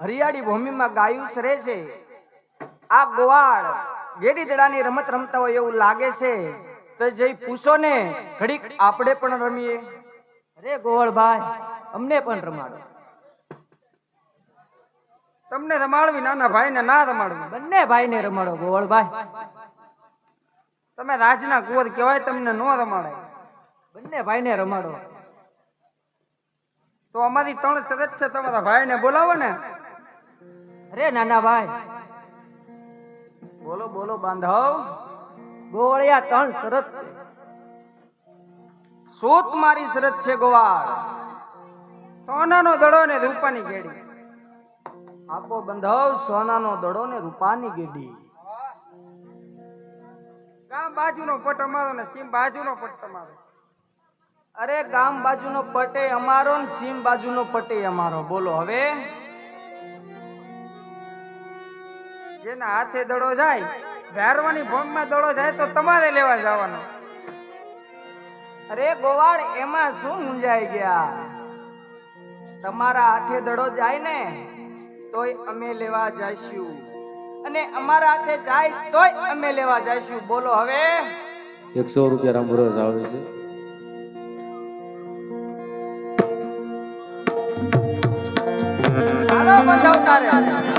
હરિયાળી ભૂમિમાં ગાયું સરે છે. આ ગોવાળ ગેડી દડાની રમત રમતા હોય એવું લાગે છે. તો જઈ પૂછો ને ઘડીક આપણે પણ રમીએ. અરે ગોવાળભાઈ અમને પણ રમાડો. તમને રમાડવી નાના ભાઈને ના રમાડવી. બંને ભાઈને રમાડો ગોવાળભાઈ તમે રાજના કુંવર કહેવાય તમને નો રમાડે. બંને ભાઈને રમાડો. તો અમારી ત્રણ શરત છે તમારા ભાઈને બોલાવો ને. અરે નાના ભાઈ. બોલો બોલો, બાંધવ. ગોવાળિયા ત્રણ શરત સોત મારી શરત છે ગોવાળ. સોનાનો દડો ને રૂપાની ગેડી. આપો બંધવ, સોનાનો દડો ને રૂપાની ગેડી. ગામ બાજુનો પટ અમારો ને સીમ બાજુનો પટ તમારો. અરે ગામ બાજુનો પટે અમારો ને સીમ બાજુનો પટે અમારો. બોલો હવે. જેના હાથે દડો જાય ભેરવાની ભોંગમાં દડો જાય તો તમારે લેવા જવાનો. અરે ગોવાળ એમાં શું મૂંઝાઈ ગયા? તમારા હાથે દડો જાય ને તોય અમે લેવા જઈશું. અને અમારા હાથે જાય તોય અમે લેવા જઈશું. બોલો હવે. એકસો રૂપિયા રામભરોસ આવે છે. ચાલો બંધાવતા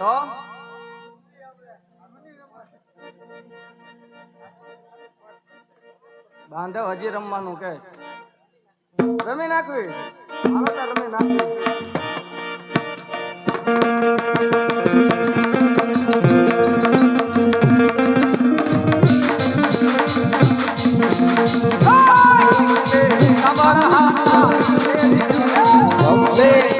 તો? બાંધવ હજી રમવાનું કે? રમી નાખવી. રમી નાખવી. અંબે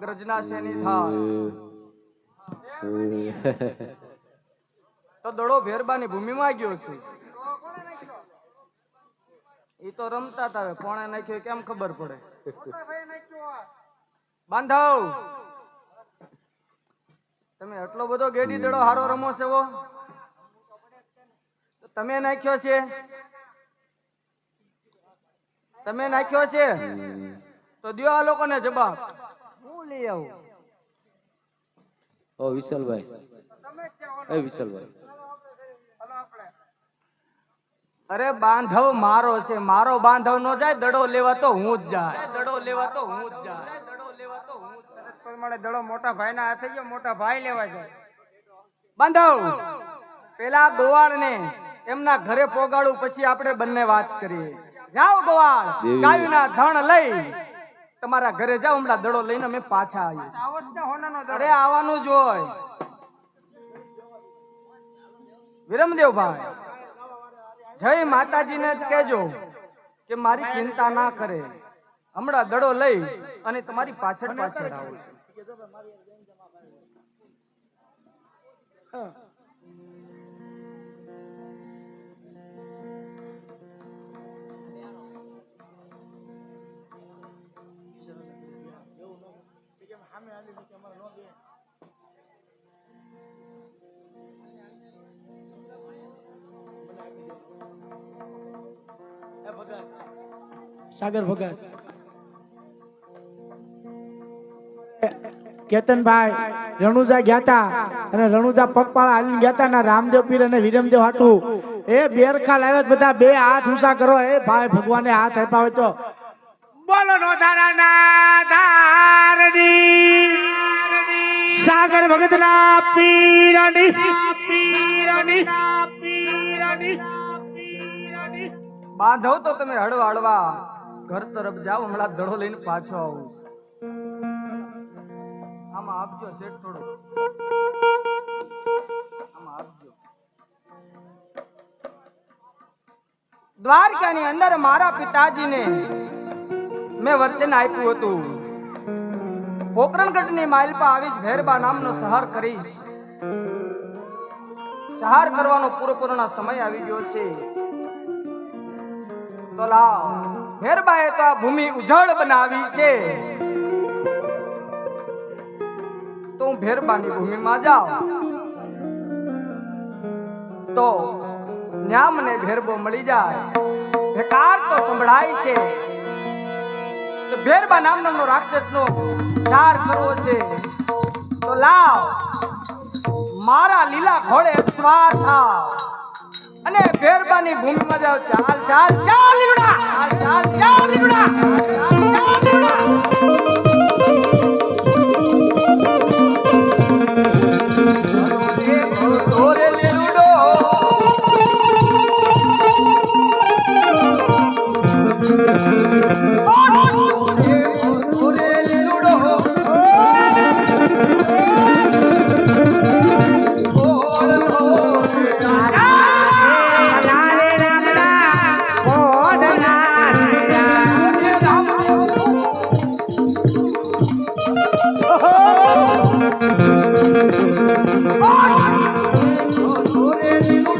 ગ્રજના શેની થાય? તો દડો ભેરબાની ભૂમિમાં ગયો છે. ઈ તો રમતા હતા કોણે નાખ્યો કેમ ખબર પડે? બાંધવ! તમે આટલો બધો ગેડી દડો હારો રમો છો વો? તમે નાખ્યો છે? તમે નાખ્યો છે? તો દિયો આ લોકોને જવાબ. લઈ આવું. ઓ વિશાલભાઈ. એ વિશાલભાઈ. અરે બાંધવ મારો છે મારો બાંધવ નો જાય દડો લેવા તો હું જ જાય. દડો લેવા તો હું જ જાય. દડો લેવા તો હું પ્રમાણે દડો મોટા ભાઈ ના હાથે ગયો મોટા ભાઈ લેવા જાય બાંધવ પેલા ગોવાળ ને એમના ઘરે પોગાડું પછી આપણે બંને વાત કરીએ. જાઓ ગોવાળ. ગાયના ધણ લઈ. તમારા ઘરે જાઓ હમણાં દડો લઈને અમે પાછા આવીએ. આવો અરે આવવાનું જ હોય. વિરમદેવભાઈ જય માતાજીને જ કહેજો કે મારી ચિંતા ના કરે. હમણાં દડો લઈ અને તમારી પાછળ પાછળ આવું છું. સાગર ભગત. કેતનભાઈ રણુજા ગયા હતા અને રણુજા પગપાળા હાલીને ગયા તા ને રામદેવ પીર અને વિરમદેવ હાટુ. એ બેરખા લાવ્યા બધા બે હાથ ઊંચા કરો. એ ભાઈ ભગવાને હાથ આપ્યા હોય તો. બોલો નો તારા ના સાગર ભગત ના પીરની પીરની પીરની બાંધો તો તમે હળવા હળવા. ઘર તરફ જાઓ, હમણાં દડો લઈને પાછો આવું. આમાં આપજો શેઠ થોડો. આમાં આપજો. દ્વારકાની અંદર મારા પિતાજીને મેં વચન આપ્યું હતું. પોકરણગઢની માઇલ પર આવી જ ભેરબા નામનો સહાર કરીશ. સહાર કરવાનો પૂરેપૂર્ણ સમય આવી ગયો છે. તો લાવ. ભેરબાએ તો આ ભૂમિ ઉજળ બનાવી છે. તો હું ભેરબાની ભૂમિમાં જાઉં. તો ન્યા મને ભેરબો મળી જાય. ભેકાર તો સંભળાય છે. ભેરબા નામનો રાક્ષસનો ચાર કરવો છે. તો લાવ મારા લીલા ઘોડે સ્વાર થાવ. અને ભેરબાની ભૂમિમાં જાવ ચાલ ચાલ ચાલ લીમડા ચાલ ચાલ ચાલ લીમડા ચાલ, ચાલ, લીમડા.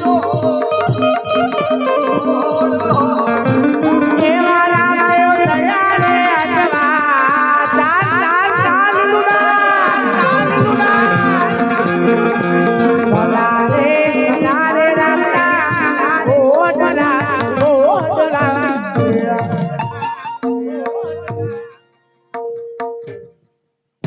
ઓરે લીલુડો.